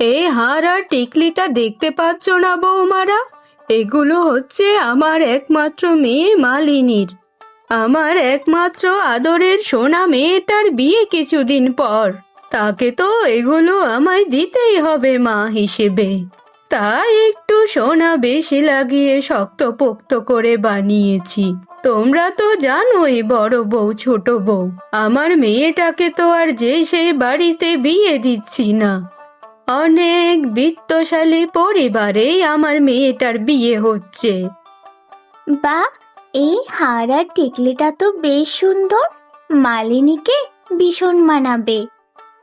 এই হার আর টিকলিটা দেখতে পাচ্ছ না বৌমারা? এগুলো হচ্ছে আমার একমাত্র মেয়ে মালিনীর। আমার একমাত্র আদরের সোনা মেয়েটার বিয়ে কিছুদিন পর। তাকে তো এগুলো আমায় দিতেই হবে মা হিসেবে। তাই একটু সোনা বেশি লাগিয়ে শক্ত পোক্ত করে বানিয়েছি। তোমরা তো জানোই বড় বউ, ছোট বউ। আমার মেয়েটাকে তো আর যে সেই বাড়িতে বিয়ে দিচ্ছি না। অনেক বিত্তশালী পরিবারেই আমার মেয়েটার বিয়ে হচ্ছে। বা এই হার আর টিকলিটা তো বেশ সুন্দর। মালিনীকে ভীষণ মানাবে।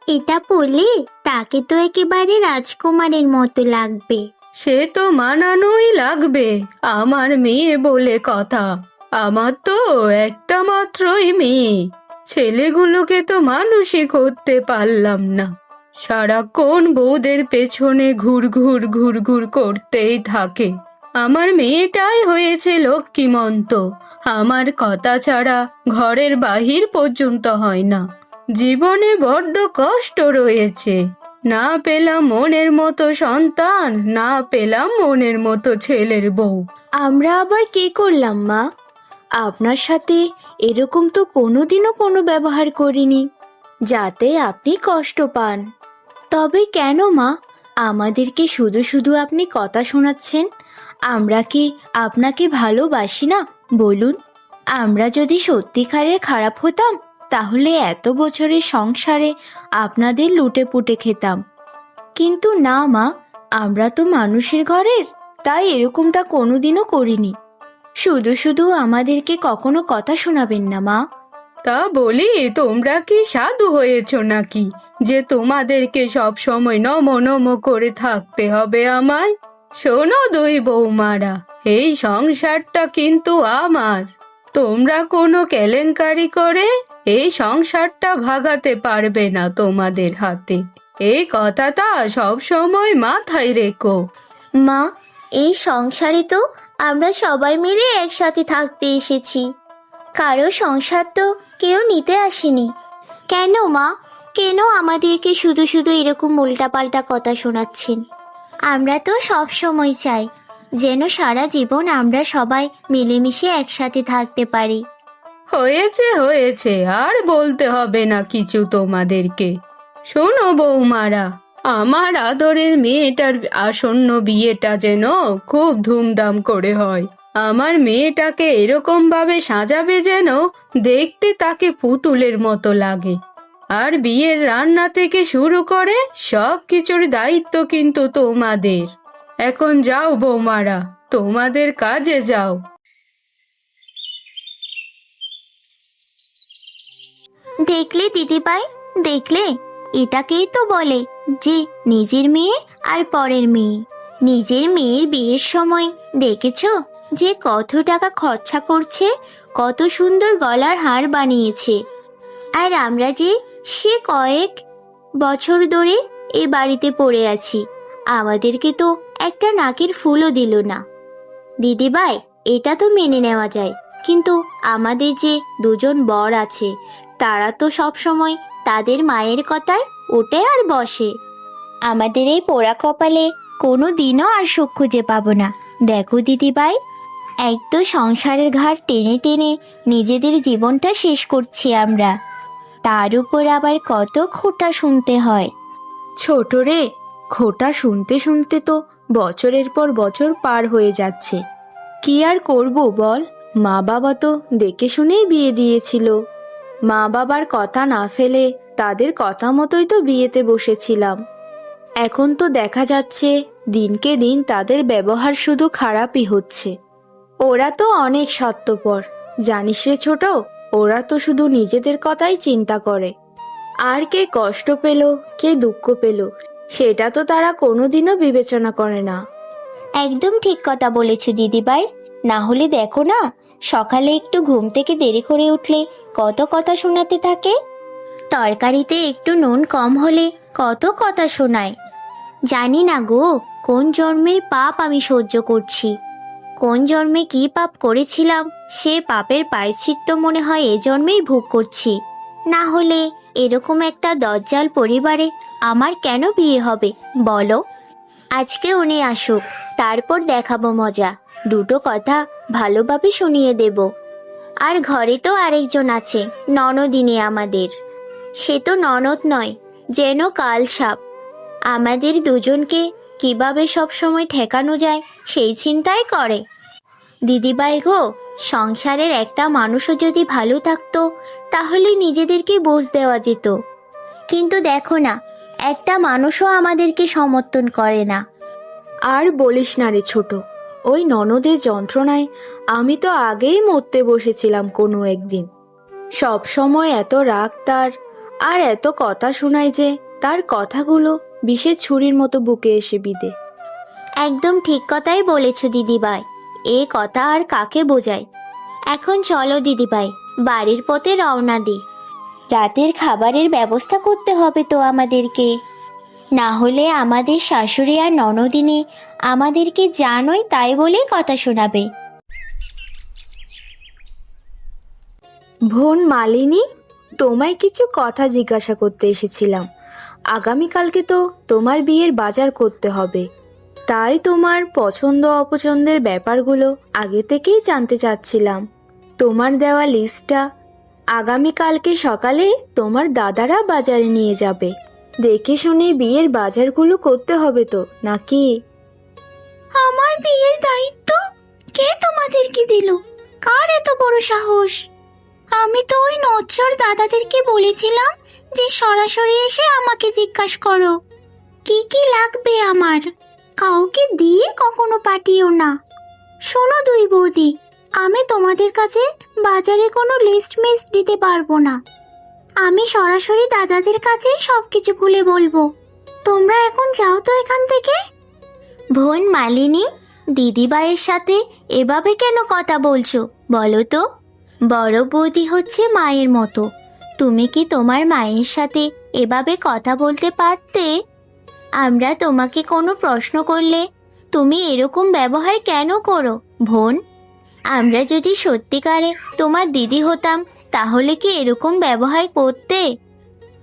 এটা পরলে তাকে তো একেবারে রাজকুমারের মতো লাগবে। সে তো মানানোই লাগবে আমার মেয়ে বলে কথা। আমার তো একটা মাত্রই মেয়ে। ছেলেগুলোকে তো মানুষই করতে পারলাম না। সারাক্ষণ বউদের পেছনে ঘুর ঘুর ঘুর ঘুর করতেই থাকে। আমার মেয়েটাই হয়েছে লক্ষ্মীমন্ত। আমার কথা ছাড়া ঘরের বাহির পর্যন্ত হয় না। জীবনে বড্ড কষ্ট রয়েছে। না পেলাম মনের মতো সন্তান, না পেলাম মনের মতো ছেলের বউ। আমরা আবার কি করলাম, মা? আপনার সাথে এরকম তো কোনোদিনও কোনো ব্যবহার করিনি। যাতে আপনি কষ্ট পান। তবে কেন মা? আমাদেরকে শুধু শুধু আপনি কথা শোনাচ্ছেন। আমরা কি আপনাকে ভালোবাসি না? বলুন। আমরা যদি সত্যিকারের খারাপ হতাম, তাহলে এত বছরের সংসারে আপনাদের লুটে পুটে খেতাম। কিন্তু না মা, আমরা তো মানুষের ঘরের, তাই এরকমটা কোনোদিনও করিনি। শুধু শুধু আমাদেরকে কখনো কথা শোনাবেন না মা। তা বলি, তোমরা কি সাধু হয়েছ নাকি? যে তোমাদেরকে সব সময় নম নম করে থাকতে হবে আমায়? শোনো দুই বৌমারা, এই সংসারটা কিন্তু আমার। তোমরা কোনো কেলেঙ্কারি করে এই সংসারটা ভাগাতে পারবে না তোমাদের হাতে। এই কথাটা সব সময় মাথায় রেখো। মা, এই সংসারে তো আমরা সবাই মিলে একসাথে থাকতে এসেছি। কারও সংসার তো কেউ নিতে আসেনি। কেন মা? কেন আমাদেরকে শুধু শুধু এরকম উল্টাপাল্টা কথা শোনাচ্ছেন? আমরা তো সব সময় চাই যেন সারা জীবন আমরা সবাই মিলেমিশে একসাথে থাকতে পারি। হয়েছে হয়েছে, আর বলতে হবে না কিছু তোমাদেরকে। শোনো বৌমারা, আমার আদরের মেয়েটার আসন্ন বিয়েটা যেন খুব ধুমধাম করে হয়। আমার মেয়েটাকে এরকম ভাবে সাজাবে যেন দেখতে তাকে পুতুলের মতো লাগে। আর বিয়ের রান্না থেকে শুরু করে সব কিছুর দায়িত্ব কিন্তু তোমাদের। এখন যাও বৌমারা, তোমাদের কাজে যাও। দেখলে দিদিভাই, দেখলে, এটাকেই তো বলে যে নিজের মেয়ে আর পরের মেয়ে। নিজের মেয়ের বিয়ের সময়, দেখেছ? যে কত টাকা খরচা করছে, কত সুন্দর গলার হার বানিয়েছে। আর আমরা যে সে কয়েক বছর ধরে এই বাড়িতে পড়ে আছি, আমাদেরকে তো একটা নাকের ফুলও দিল না। দিদিভাই এটা তো মেনে নেওয়া যায়, কিন্তু আমাদের যে দুজন বর আছে, তারা তো সব সময় তাদের মায়ের কথায় ওঠে আর বসে। আমাদের এই পোড়া কপালে কোনো দিনও আর সুখ খুঁজে পাবো না। দেখো দিদিভাই এক তো সংসারের ঘাট টেনে টেনে নিজেদের জীবনটা শেষ করছি আমরা। তার উপর আবার কত খোটা শুনতে হয়। ছোট রে, খোটা শুনতে শুনতে তো বছরের পর বছর পার হয়ে যাচ্ছে। কি আর করব বল? মা বাবা তো দেখে শুনেই বিয়ে দিয়েছিল। মা বাবার কথা না ফেলে তাদের কথা মতোই তো বিয়েতে বসেছিলাম। এখন তো দেখা যাচ্ছে দিনকে দিন তাদের ব্যবহার শুধু খারাপই হচ্ছে। ওরা তো অনেক স্বার্থপর। জানিস রে ছোট, ওরা তো শুধু নিজেদের কথাই চিন্তা করে। আর কে কষ্ট পেল, কে দুঃখ পেল, সেটা তো তারা কোনোদিনও বিবেচনা করে না। একদম ঠিক কথা বলেছ, দিদিভাই। না হলে দেখো না, সকালে একটু ঘুম থেকে দেরি করে উঠলে কত কথা শোনাতে থাকে? তরকারিতে একটু নুন কম হলে কত কথা শোনায়? জানি না গো, কোন জন্মের পাপ আমি সহ্য করছি। কোন জন্মে কি পাপ করেছিলাম, সে পাপের পায়শ্চিত্ত মনে হয় এ জন্মেই ভোগ করছি। না হলে এরকম একটা দজ্জাল পরিবারে আমার কেন বিয়ে হবে, বলো? আজকে উনি আসুক, তারপর দেখাবো মজা। দুটো কথা ভালোভাবে শুনিয়ে দেব। আর ঘরে তো আরেকজন আছে, ননদিনী আমাদের। সে তো ননদ নয়, যেন কাল সাপ আমাদের দুজনকে কীভাবে সবসময় ঠেকানো যায়, সেই চিন্তাই করে। দিদিভাই গো, সংসারের একটা মানুষও যদি ভালো থাকতো, তাহলে নিজেদেরকে বোঝ দেওয়া যেত। কিন্তু দেখো না, একটা মানুষও আমাদেরকে সমর্থন করে না। আর বলিস না রে ছোট, ওই ননদের যন্ত্রণায় আমি তো আগেই মরতে বসেছিলাম কোনো একদিন। সব সময় এত রাগ তার, আর এত কথা শোনায় যে তার কথাগুলো বিষের ছুরির মতো বুকে এসে বিদে। একদম ঠিক কথাই বলেছ দিদিভাই। এ কথা আর কাকে বোঝায়? এখন চলো দিদিভাই বাড়ির পথে রওনা দিই। রাতের খাবারের ব্যবস্থা করতে হবে তো আমাদেরকে। না হলে আমাদের শাশুড়ি আর ননদিনী আমাদেরকে জানোই তাই বলেই কথা শোনাবে। ভোন মালিনী তোমায় কিছু কথা জিজ্ঞাসা করতে এসেছিলাম। আগামীকালকে তো তোমার বিয়ের বাজার করতে হবে। তাই তোমার পছন্দ অপছন্দের ব্যাপারগুলো আগে থেকেই জানতে চাচ্ছিলাম। তোমার দেওয়া লিস্টটা আগামীকালকে সকালে তোমার দাদারা বাজারে নিয়ে যাবে। দেখে শুনে বিয়ের বাজারগুলো করতে হবে তো, নাকি? আমার বিয়ের দায়িত্ব কে তোমাদেরকে দিল? কার এত বড় সাহস? আমি তো ওই নচ্চর দাদাদেরকে বলেছিলাম যে সরাসরি এসে আমাকে জিজ্ঞাসা করো। কি কি লাগবে আমার? কাউকে দিয়ে কখনো পাঠিও না। শোনো দুই বৌদি, আমি তোমাদের কাছে বাজারে কোনো লিস্ট মিস দিতে পারব না। আমি সরাসরি দাদাদের কাছেই সব কিছু খুলে বলব। তোমরা এখন যাও তো এখান থেকে। বোন মালিনী, দিদিভাইয়ের সাথে এভাবে কেন কথা বলছো? বলো তো। বড় বৌদি হচ্ছে মায়ের মতো। তুমি কি তোমার মায়ের সাথে এভাবে কথা বলতে পারতে? আমরা তোমাকে কোনো প্রশ্ন করলে তুমি এরকম ব্যবহার কেন করো, বোন? আমরা যদি সত্যিকারে তোমার দিদি হতাম, তাহলে কি এরকম ব্যবহার করতে?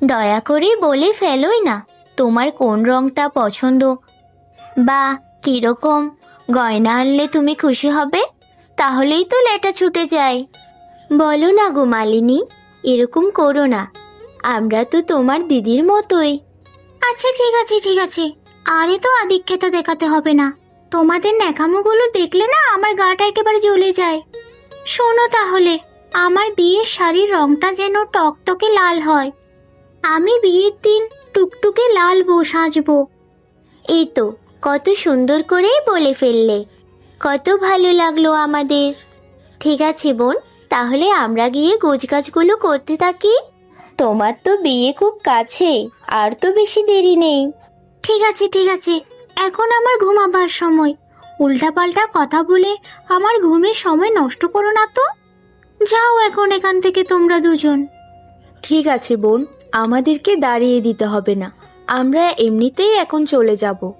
দয়া করে বলে ফেলোই না, তোমার কোন রংটা পছন্দ? বা, কীরকম? গয়না আনলে তুমি খুশি হবে? তাহলেই তো লেটা ছুটে যায়। বলো না গো মালিনী, এরকম করো না। আমরা তো তোমার দিদির মতোই। আচ্ছা ঠিক আছে ঠিক আছে। আরে তো আদিক্ষেতা দেখাতে হবে না। তোমাদের ন্যাকামোগুলো দেখলে না আমার গাটা একেবারে জ্বলে যায়। শোনো তাহলে, আমার বিয়ের শাড়ির রংটা যেন টকটকে লাল হয়। আমি বিয়ের দিন টুকটুকে লাল বো সাজবো। এই তো, কত সুন্দর করেই বলে ফেললে। কত ভালো লাগল আমাদের। ঠিক আছে বোন তাহলে আমরা গিয়ে গোছগাছগুলো করতে থাকি। তোমার তো বিয়ে খুব কাছে আর তো বেশি দেরি নেই। ঠিক আছে ঠিক আছে। এখন আমার ঘুমাবার সময়। উল্টাপাল্টা কথা বলে আমার ঘুমের সময় নষ্ট করো না তো। যাও এখন এখান থেকে তোমরা দুজন। ঠিক আছে বোন আমাদেরকে দাঁড়িয়ে দিতে হবে না। আমরা এমনিতেই এখন চলে যাব।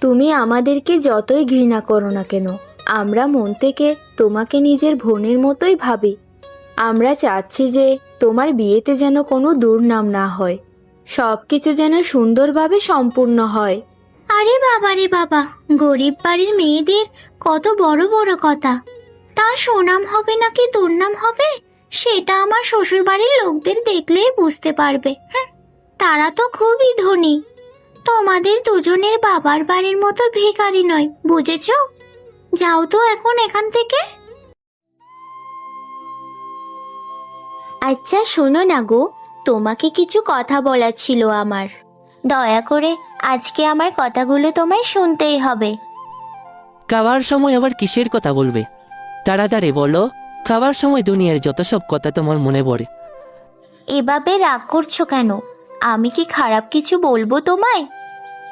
তুমি আমাদেরকে যতই ঘৃণা করো না কেন। আমরা মন থেকে তোমাকে নিজের বোনের মতোই ভাবি। আমরা চাচ্ছি যে তোমার বিয়েতে যেন কোনো দুর্নাম না হয়। সব কিছু যেন সুন্দরভাবে সম্পূর্ণ হয়। আরে বাবা রে বাবা, গরিব বাড়ির মেয়েদের কত বড় বড় কথা। তা সুনাম হবে নাকি দুর্নাম হবে? সেটা আমার শ্বশুর বাড়ির লোকদের দেখলেই বুঝতে পারবে। তারা তো খুবই ধনী। তোমাদের দুজনের বাবার বাড়ির মতো ভিখারি নয়, বুঝেছ? যাও তো এখন এখান থেকে। আচ্ছা শোনো না গো তোমাকে কিছু কথা বলার ছিল আমার। দয়া করে আজকে আমার কথাগুলো তোমায় শুনতেই হবে। খাওয়ার সময় আবার কিসের কথা বলবে? তাড়াতাড়ি বলো খাওয়ার সময় দুনিয়ার যত সব কথা তোমার মনে পড়ে। এভাবে রাগ করছ কেন? আমি কি খারাপ কিছু বলব তোমায়?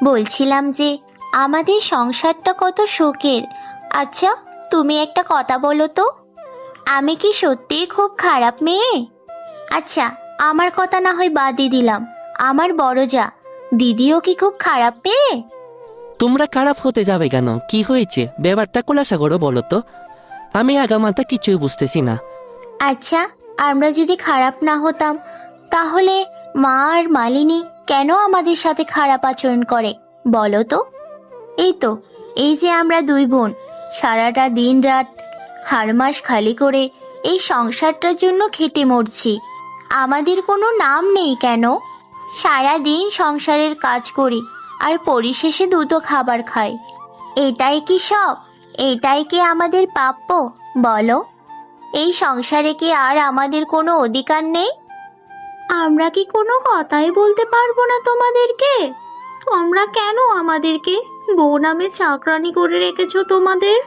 বলছিলাম যে আমাদের সংসারটা কত শোকের আচ্ছা তুমি একটা কথা বলো তো। আমি কি সত্যিই খুব খারাপ মেয়ে? আচ্ছা আমার কথা না হয় বাদই দিলাম। আমার বড় যা দিদিও কি খুব খারাপ মেয়ে? তোমরা খারাপ হতে যাবে কেন? কি হয়েছে? ব্যাপারটা খোলাসা করো বলো তো। আমি আগামাতা কিছুই বুঝতেছি না। আচ্ছা আমরা যদি খারাপ না হতাম তাহলে মা আর মালিনী কেন আমাদের সাথে খারাপ আচরণ করে বলো তো? এই তো এই যে আমরা দুই বোন সারাটা দিন রাত, হাড় মাস খালি করে এই সংসারটার জন্য খেটে মরছি। আমাদের কোনো নাম নেই কেন? সারা দিন সংসারের কাজ করি আর পরিশেষে দুটো খাবার খাই। এটাই কি সব? এটাই কি আমাদের প্রাপ্য? বলো। এই সংসারে কি আর আমাদের কোনো অধিকার নেই? আমরা কি কোনো কথাই বলতে পারব না তোমাদেরকে? তোমরা কেন আমাদেরকে বউ নামে চাকরানি করে রেখেছো তোমাদের?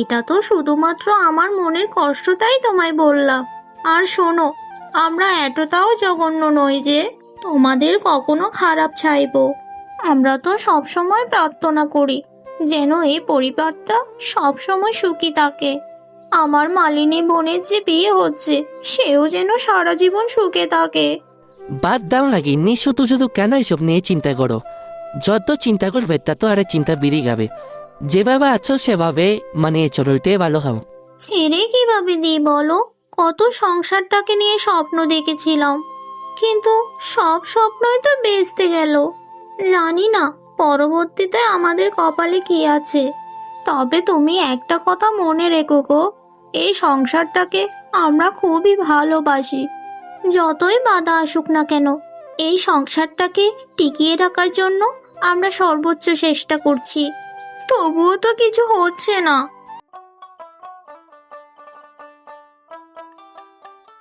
এটা তো শুধুমাত্র আমার মনের কষ্টটাই তোমায় বললাম। আর শোনো, আমরা এতটাও জঘন্য নই যে তোমাদের কখনো খারাপ চাইব আমরা তো সবসময় প্রার্থনা করি যেন এই পরিবারটা সবসময় সুখী থাকে। আমার মালিনী বোনের যে বিয়ে হচ্ছে, সেও যেন সারা জীবন সুখে থাকে। বাদ দাও না গিন্নি, শুধু শুধু কেন এসব নিয়ে চিন্তা করো? যত চিন্তা করবে, তত আরে চিন্তা বেরিয়ে যাবে। যেভাবে আছো, সেভাবে মানে চলো এটাই ভালো খাও ছেড়ে কীভাবে দিই বলো? কত সংসারটাকে নিয়ে স্বপ্ন দেখেছিলাম। কিন্তু সব স্বপ্নই তো বেচতে গেল। জানি না, পরবর্তীতে আমাদের কপালে কি আছে। তবে তুমি একটা কথা মনে রেখো গো, এই সংসারটাকে আমরা খুবই ভালোবাসি। যতই বাধা আসুক না কেন, এই সংসারটাকে টিকিয়ে রাখার জন্য আমরা সর্বোচ্চ চেষ্টা করছি। তবুও তো কিছু হচ্ছে না।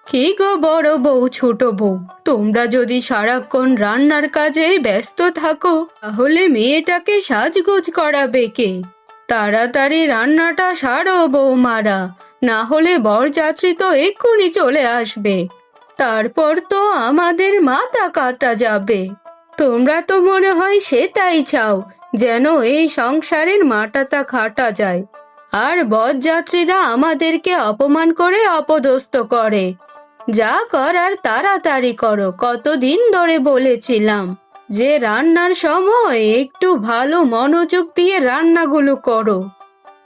কি গো বড় বউ, ছোট বউ? তোমরা যদি সারাক্ষণ রান্নার কাজে ব্যস্ত থাকো, তাহলে মেয়েটাকে সাজগোজ করাবে কে? তাড়াতাড়ি রান্নাটা সারো বৌমারা না হলে বরযাত্রী তো এক্ষুনি চলে আসবে। তারপর তো আমাদের মাথা কাটা যাবে। তোমরা তো মনে হয় সেটাই চাও, যেন এই সংসারের মাটাটা খাটা যায়। আর বদযাত্রীরা আমাদেরকে অপমান করে অপদস্থ করে। যা কর আর তাড়াতাড়ি করো, কতদিন ধরে বলেছিলাম যে রান্নার সময় একটু ভালো মনোযোগ দিয়ে রান্নাগুলো করো।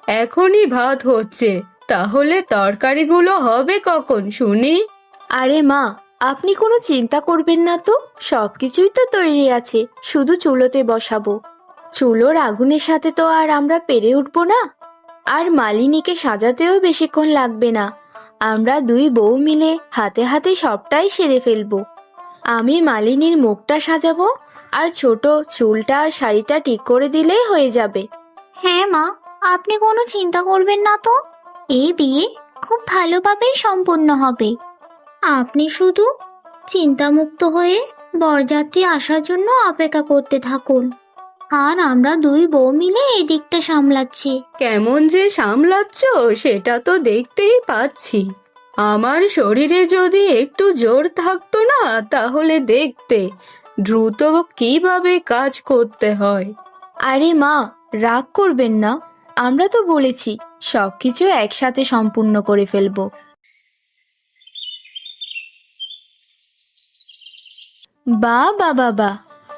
এখনই ভাত হচ্ছে, তাহলে তরকারিগুলো হবে কখন, শুনি? আরে মা আপনি কোনো চিন্তা করবেন না তো সব কিছুই তো তৈরি আছে, শুধু চুলোতে বসাবো। চুলোর আগুনের সাথে তো আর আমরা পেরে উঠবো না। আর মালিনীকে সাজাতেও বেশিক্ষণ লাগবে না। আমরা দুই বউ মিলে হাতে হাতে সবটাই সেরে ফেলব। আমি মালিনীর মুখটা সাজাবো, আর ছোট চুলটা আর শাড়িটা ঠিক করে দিলেই হয়ে যাবে। হ্যাঁ মা, আপনি কোনো চিন্তা করবেন না তো। এই বিয়ে খুব ভালোভাবেই সম্পন্ন হবে। আপনি শুধু চিন্তামুক্ত হয়ে বরযাত্রী আসার জন্য অপেক্ষা করতে থাকুন। আর আমরা দুই বউ মিলে এই দিকটা সামলাচ্ছি। কেমন যে সামলাচ্ছ সেটা তো দেখতেই পাচ্ছি। আমার শরীরে যদি একটু জোর থাকতো না তাহলে দেখতে দ্রুত কীভাবে কাজ করতে হয়। আরে মা রাগ করবেন না। আমরা তো বলেছি সবকিছু একসাথে সম্পূর্ণ করে ফেলব। বা বা বাবা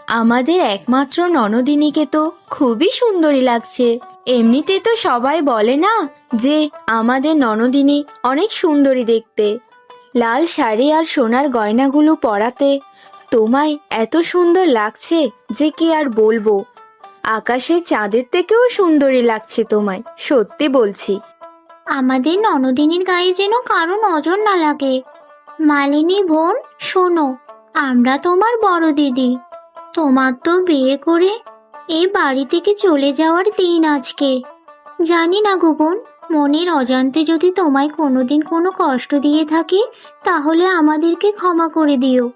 আমাদের একমাত্র ননদিনীকে তো খুবই সুন্দরী লাগছে। এমনিতে তো সবাই বলে না যে আমাদের ননদিনী অনেক সুন্দরী দেখতে। লাল শাড়ি আর সোনার গয়নাগুলো পরাতে তোমায় এত সুন্দর লাগছে যে কি আর বলব? আকাশে চাঁদের থেকেও সুন্দরী লাগছে তোমায়, সত্যি বলছি। আমাদের ননদিনীর গায়ে যেন কারও নজর না লাগে। মালিনী বোন, শোনো আমরা তোমার বড় দিদি। তোমার তো বিয়ে করে এ বাড়ি থেকে চলে যাওয়ার দিন আজকে। জানি না গো বোন, মনের অজান্তে যদি তোমায় কোনোদিন কোনো কষ্ট দিয়ে থাকি, তাহলে আমাদেরকে ক্ষমা করে দিও।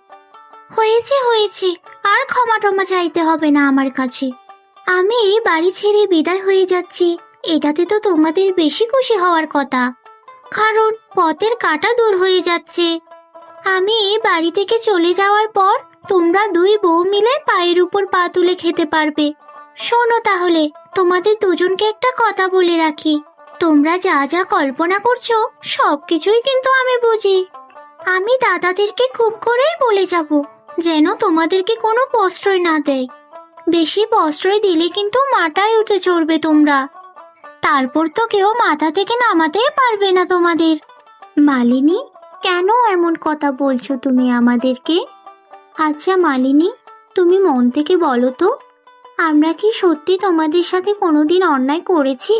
হয়েছে হয়েছে, আর ক্ষমা টমা চাইতে হবে না আমার কাছে। আমি এই বাড়ি ছেড়ে বিদায় হয়ে যাচ্ছি, এটাতে তো তোমাদের বেশি খুশি হওয়ার কথা। কারণ পথের কাটা দূর হয়ে যাচ্ছে। আমি এই বাড়ি থেকে চলে যাওয়ার পর তোমরা দুই বউ মিলে পায়ের উপর পা তুলে খেতে পারবে। শোনো তাহলে, তোমাদের দুজনকে একটা কথা বলে রাখি। তোমরা যা যা কল্পনা করছ, সবকিছুই কিন্তু আমি বুঝি। আমি দাদাদেরকে খুব করেই বলে যাব, যেন তোমাদেরকে কোনো প্রশ্রয় না দেয়। বেশি প্রশ্রয় দিলে কিন্তু মাটায় উঠে চড়বে তোমরা। তারপর তো কেউ মাথা থেকে নামাতেই পারবে না তোমাদের। মালিনী কেন এমন কথা বলছো তুমি আমাদেরকে? আচ্ছা মালিনী, তুমি মন থেকে বলো তো, আমরা কি সত্যি তোমাদের সাথে কোনোদিন অন্যায় করেছি?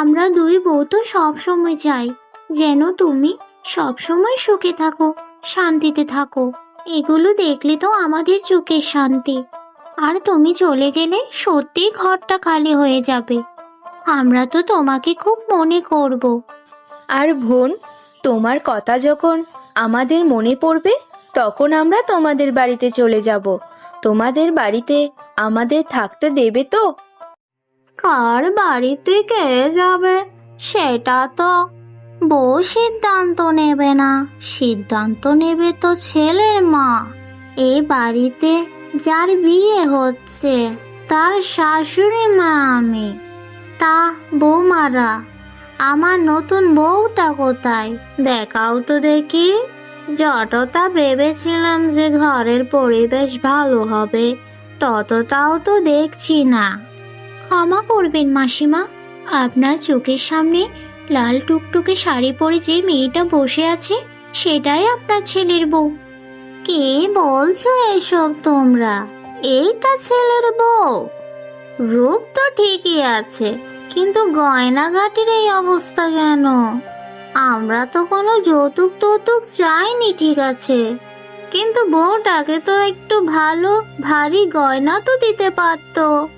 আমরা দুই বউ তো সব সময় চাই, যেন তুমি সব সময় সুখে থাকো, শান্তিতে থাকো। এগুলো দেখলে তো আমাদের চোখের শান্তি। আর তুমি চলে গেলে সত্যি ঘরটা খালি হয়ে যাবে। আমরা তো তোমাকে খুব মনে করব। আর বোন তোমার কথা যখন আমাদের মনে পড়বে, তখন আমরা তোমাদের বাড়িতে চলে যাব। তোমাদের বাড়িতে আমাদের থাকতে দেবে তো? কার বাড়িতে কে যাবে, সেটা তো বউ সিদ্ধান্ত নেবে না। সিদ্ধান্ত নেবে তো ছেলের মা। এই বাড়িতে যার বিয়ে হচ্ছে, তার শাশুড়ি মা আমি, তা বৌমারা আমার নতুন বউটা কোথায়? দেখাও তো দেখি। যতটা ভেবেছিলাম যে ঘরের পরিবেশ ভালো হবে, ততটাও তো দেখছি না। ক্ষমা করবেন মাসিমা, আপনার চোখের সামনে লাল টুকটুকে শাড়ি পরে যে মেয়েটা বসে আছে, সেটাই আপনার ছেলের বউ। কে বলছো এসব তোমরা? এইটা ছেলের বউ? রূপ তো ঠিকই আছে কিন্তু গয়নাঘাটির এই অবস্থা কেন? আমরা তো কোনো যৌতুক টৌতুক চাইনি, ঠিক আছে। কিন্তু বউটাকে তো একটু ভালো, ভারী গয়না তো দিতে পারতো।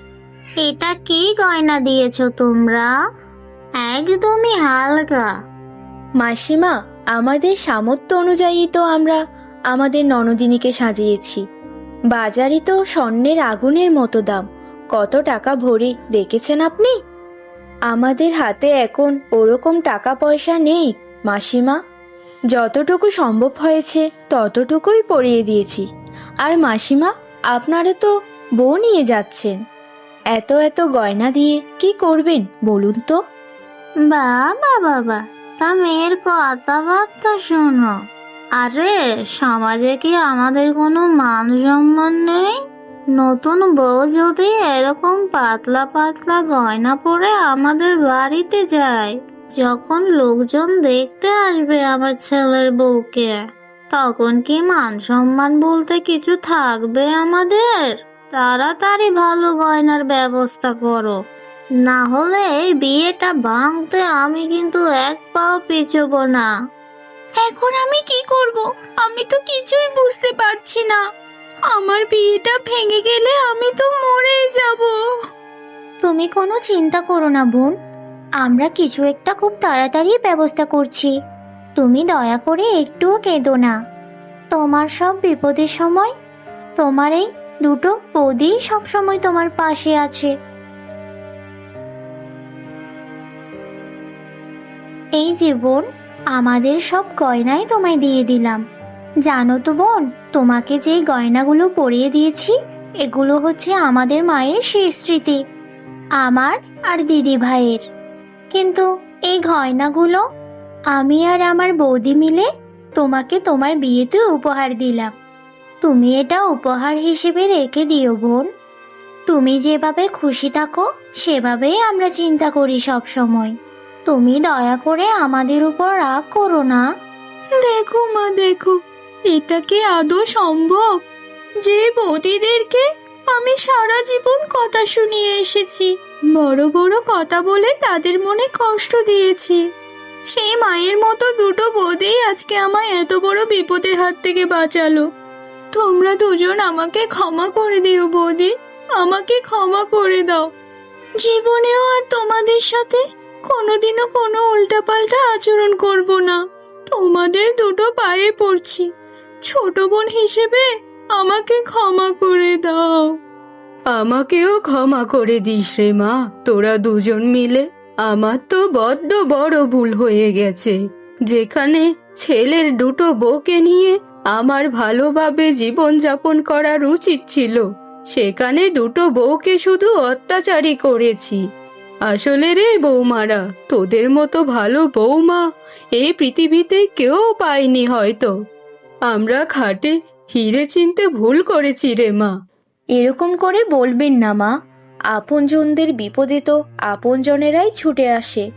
এটা কি গয়না দিয়েছ তোমরা? একদমই হালকা। মাসিমা, আমাদের সামর্থ্য অনুযায়ী তো আমরা আমাদের ননদিনীকে সাজিয়েছি। বাজারে তো স্বর্ণের আগুনের মতো দাম। কত টাকা ভরি দেখেছেন আপনি? আমাদের হাতে এখন ওরকম টাকা পয়সা নেই, মাসিমা। যতটুকু সম্ভব হয়েছে ততটুকুই পরিয়ে দিয়েছি। আর মাসিমা, আপনারা তো বউ নিয়ে যাচ্ছেন। এত এত গয়না দিয়ে কি করবেন বলুন তো? বাবা বাবা, তা মেয়ের কথাবার্তা শোনো। আরে, সমাজে কি আমাদের কোনো মান সম্মান নেই? নতুন বউ যদি এরকম পাতলা পাতলা গয়না পরে আমাদের বাড়িতে যায়, যখন লোকজন দেখতে আসবে আমার ছেলের বউকে, তখন কি মান সম্মান বলতে কিছু থাকবে আমাদের? তাড়াতাড়ি ভালো গয়নার ব্যবস্থা করো। না হলে এই বিয়েটা ভাঙতে আমি কিন্তু এক পাও পিছব না। এখন আমি কি করব? আমি তো কিছুই বুঝতে পারছি না। আমার বিয়েটা ভেঙে গেলে আমি তো মরেই যাব। তুমি কোনো চিন্তা করো না, বোন। আমরা কিছু একটা খুব তাড়াতাড়ি ব্যবস্থা করছি। তুমি দয়া করে একটুও কেঁদো না। তোমার সব বিপদের সময়, তোমার এই দুটো বৌদি সবসময় তোমার পাশে আছে। এই জীবন আমাদের সব গয়নাই তোমায় দিয়ে দিলাম। জানো তো বোন, তোমাকে যে গয়নাগুলো পরিয়ে দিয়েছি, এগুলো হচ্ছে আমাদের মায়ের শেষ স্মৃতি, আমার আর দিদি ভাইয়ের। কিন্তু এই গয়নাগুলো আমি আর আমার বৌদি মিলে তোমাকে তোমার বিয়েতে উপহার দিলাম। তুমি এটা উপহার হিসেবে রেখে দিও বোন। তুমি যেভাবে খুশি থাকো, সেভাবেই আমরা চিন্তা করি সব সময় তুমি দয়া করে আমাদের উপর রাগ করো না। দেখো মা, দেখো। এটা কি আদৌ সম্ভব? যে বৌদিদেরকে আমি সারা জীবন কথা শুনিয়ে এসেছি, বড় বড় কথা বলে তাদের মনে কষ্ট দিয়েছি। সেই মায়ের মতো দুটো বৌদি আজকে আমায় এত বড় বিপদের হাত থেকে বাঁচালো। তোমরা দুজন আমাকে ক্ষমা করে দিও বৌদি, আমাকে ক্ষমা করে দাও। জীবনেও আর তোমাদের সাথে কোনোদিনও কোনো উল্টাপাল্টা আচরণ করব না। তোমাদের দুটো পায়ে পড়ছি। ছোট বোন হিসেবে আমাকে ক্ষমা করে দাও। আমাকেও ক্ষমা করে দিস রে মা। তোরা দুজন মিলে আমার তো বড্ড বড় ভুল হয়ে গেছে। যেখানে ছেলের দুটো বউকে নিয়ে আমার ভালোভাবে জীবনযাপন করার উচিত ছিল, সেখানে দুটো বউকে শুধু অত্যাচারই করেছি। আসলে রে বৌমারা, তোদের মতো ভালো বৌমা এই পৃথিবীতে কেউ পায়নি হয়তো। আমরা খাটে হিরে চিনতে ভুল করেছি রে মা। এরকম করে বলবেন না মা। আপনজনদের বিপদে তো আপনজনেরাই ছুটে আসে।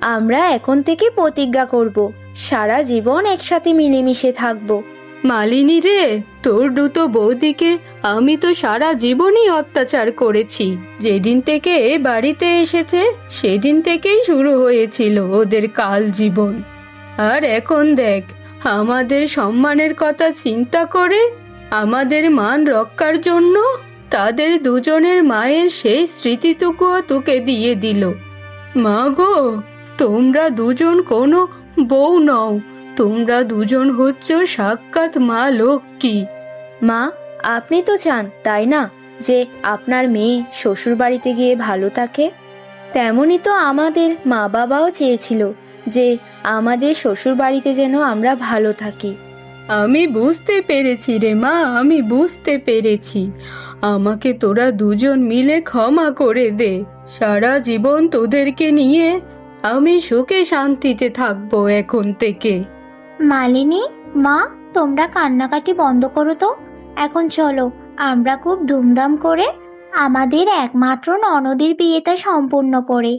আমরা এখন থেকে প্রতিজ্ঞা করব সারা জীবন একসাথে মিলেমিশে থাকব। মালিনী রে তোর দুটো বৌদিকে আমি তো সারা জীবনই অত্যাচার করেছি। যেদিন থেকে এ বাড়িতে এসেছে সেদিন থেকেই শুরু হয়েছিল ওদের কাল জীবন। আর এখন দেখ আমাদের সম্মানের কথা চিন্তা করে আমাদের মান রক্ষার জন্য তাদের দুজনের মায়ের সেই স্মৃতিটুকুও তোকে দিয়ে দিল। মা গো, তোমরা দুজন কোনো বউ নও, তোমরা দুজন হচ্ছ সাক্ষাৎ মা লক্ষ্মী। মা, আপনি তো চান, তাই না, যে আপনার মেয়ে শ্বশুর বাড়িতে গিয়ে ভালো থাকে? তেমনই তো আমাদের মা বাবাও চেয়েছিল যে আমাদের শ্বশুর বাড়িতে যেন আমরা ভালো থাকি। আমি বুঝতে পেরেছি রে মা আমি বুঝতে পেরেছি। আমাকে তোরা দুজন মিলে ক্ষমা করে দে। সারা জীবন তোদেরকে নিয়ে আমি সুখে শান্তিতে থাকব এখন থেকে। মালিনী মা তোমরা কান্নাকাটি বন্ধ করো তো। এখন চলো আমরা খুব ধুমধাম করে আমাদের একমাত্র ননদের বিয়েটা সম্পূর্ণ করে।